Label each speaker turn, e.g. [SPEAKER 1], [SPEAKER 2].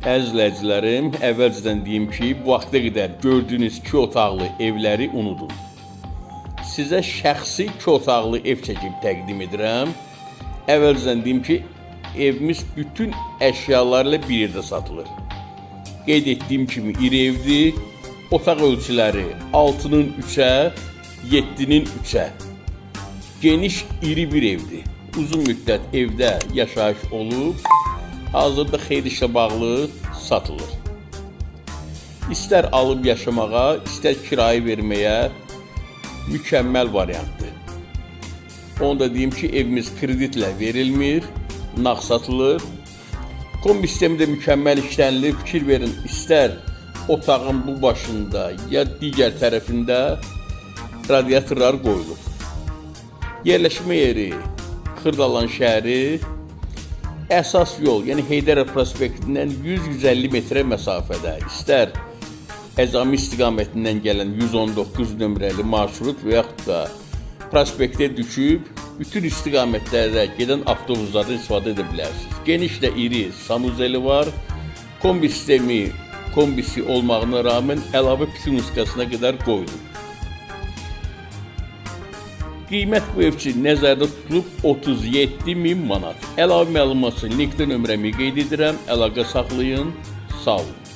[SPEAKER 1] Əzizləyicilərim, əvvəlcədən deyim ki, bu vaxta qədər gördüyünüz 2 otaqlı evləri unudun. Sizə şəxsi 2 otaqlı ev çəkib təqdim edirəm. Əvvəlcədən deyim ki, evimiz bütün əşyalarla bir yerdə satılır. Qeyd etdiyim kimi iri evdir. Otaq ölçüləri 6-nın 3-ə, 7-nin 3-ə. Geniş iri bir evdir. Uzun müddət evdə yaşayış olub, hazırda xeyir işlə bağlı satılır. İstər alıb yaşamağa, istər kirayə verməyə mükəmməl variantdır. Onu da deyim ki, evimiz kreditlə verilmir, nağd satılır. Kombi sistemi də mükəmməl işlənilir. Fikir verin, istər otağın bu başında ya digər tərəfində radiatorlar qoyulub. Yerləşmə yeri Xırdalan şəhəri əsas yol, yəni Heydərov prospektindən 100-150 metrə məsafədə istər Əzami istiqamətindən gələn 119 nömrəli marşrut və yaxud da prospektə düşüb bütün istiqamətlərdə gedən avtobuslardan istifadə edə bilərsiniz. Geniş də iri sanuzeli var. Kombi sistemi kombisi olmağına rağmen əlavə pitinusqasına qədər qoyulub. Qiymət bu ev üçün nəzərdə tutulub 37 min manat. Əlavə məlumat üçün linkdə nömrəmi qeyd edirəm. Əlaqə saxlayın. Sağ olun.